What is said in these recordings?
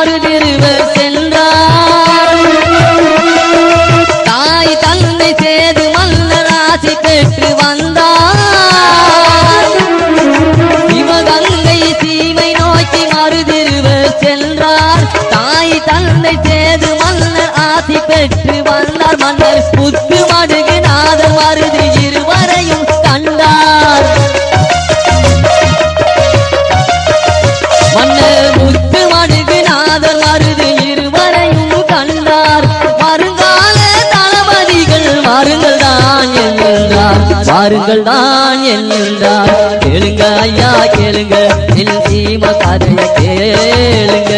மறுதிருவர் சென்றார். தாய் தந்தை சேது மன்னர் பெற்று என்கின்றார் வாருங்கள் தான் என்றார் கேளுங்க ஐயா கேளுங்க என் சீம கதைய கேளுங்க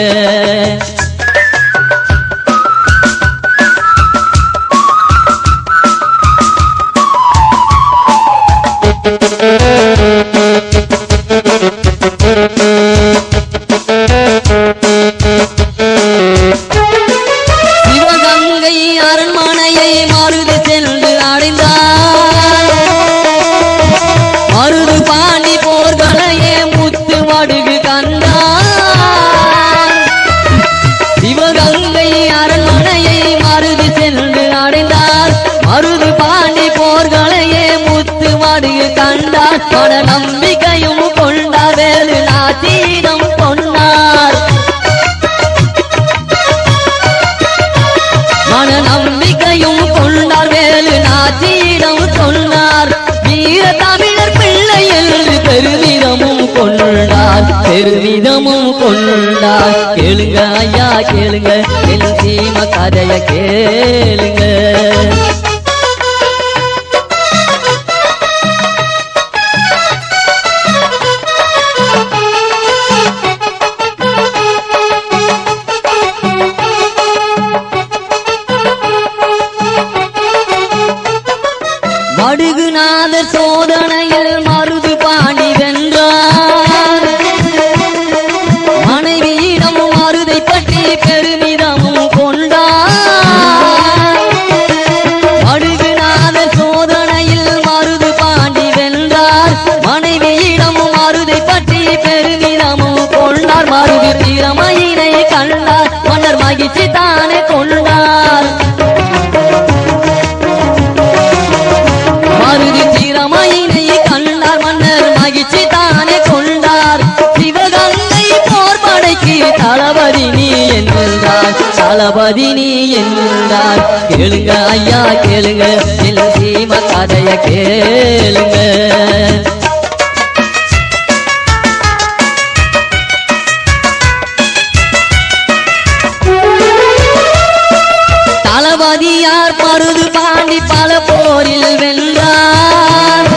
கண்டார் தொட நம்பிக்கையும் கொண்டார் வேலு நாதீனம் கொண்டார். மன நம்பிக்கையும் கொண்டார் வேலு நாதீனம் சொன்னார் வீர தமிழர் பிள்ளை என்று பெருமிதமும் கொண்டார். பெருமிதமும் கொண்டார். கேளுங்க ஐயா கேளுங்க. என் சீம கதைய கேளுங்க. மன்னர் தானே கொண்டார் மருதி தீரமையினை கண்டார் மன்னர் மகிழ்ச்சி தானே கொண்டார். சிவகங்கை போர் படைக்கு தளபதி நீ என்றார். தளபதி நீ என்றார். கேளுங்க ஐயா கேளுங்க. சீம கதைய கேளுங்க. பாதியார் மருது பாண்டி பல போரில் வென்றார்.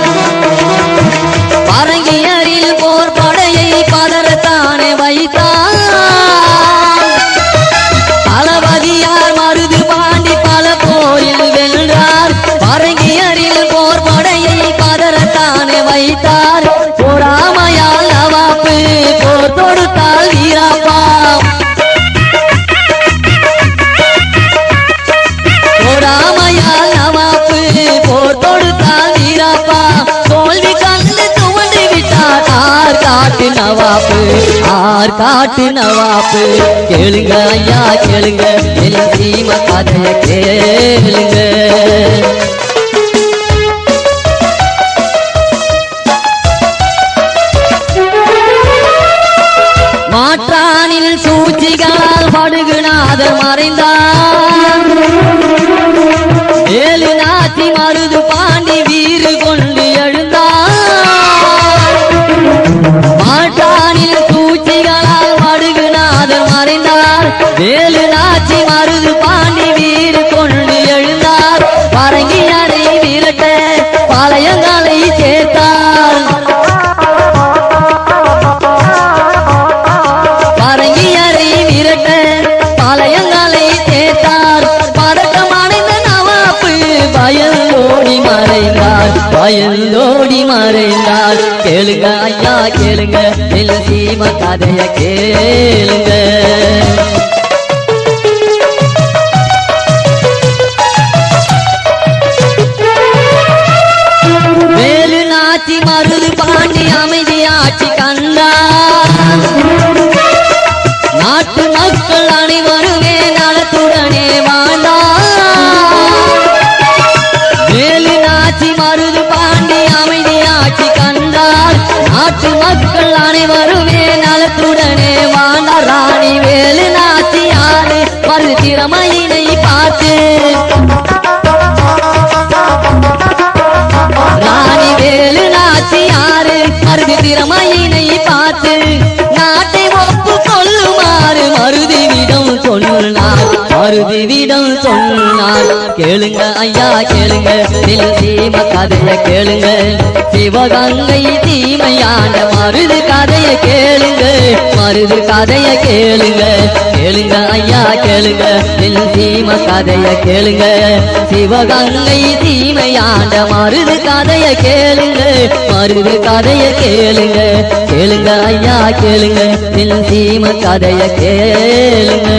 பொறாமையால் நவாப்பு போர் தொடுத்தால் வீராப்பா தோல்வி கண்டு துவண்டு விட்டார் ஆர் காட்டு நவாப்பு ஆர் காட்டு நவாப்பு. கேளுங்க ஐயா கேளுங்க. எல்லாம் சீம கதைய கேளுங்க. மாற்றானில் சூழ்ச்சிகளால் படுகுநாதர் மறைந்தார். மாற்றானில் சூழ்ச்சிகளால் படுகுநாதர் மறைந்தார். வேலு நாச்சி மருது பாண்டி வீடு கொண்டு எழுந்தார். பரங்கியரை விரட்ட பழையங்களை சேர்த்தார். பரங்கியரை விரட்ட பழையங்களை சேர்த்தார். பதக்கம் அடைந்த நவாப்பு பயந்தோடி மறைந்தார். பயந்தோடி மறைந்தார். கேளுங்க ஐயா கேளுங்க. என் கதைய கேளுங்க. நாட்டு மக்கள் அனைவருமே நலத்துடனே வாழ்ந்தார் ராணி வேலு நாத்தியாரு மறு திறமையினை பார்த்து. கேளுங்க ஐயா கேளுங்க. தில் தீம கதைய கேளுங்க. சிவகங்கை தீமையான மருது கதைய கேளுங்க. மருது கதைய கேளுங்க. கேளுங்க ஐயா கேளுங்க. தில் தீம கதைய கேளுங்க. சிவகங்கை தீமையான மருது கதைய கேளுங்க. மருது கதைய கேளுங்க. கேளுங்க ஐயா கேளுங்க. தில் தீம கதைய கேளுங்க.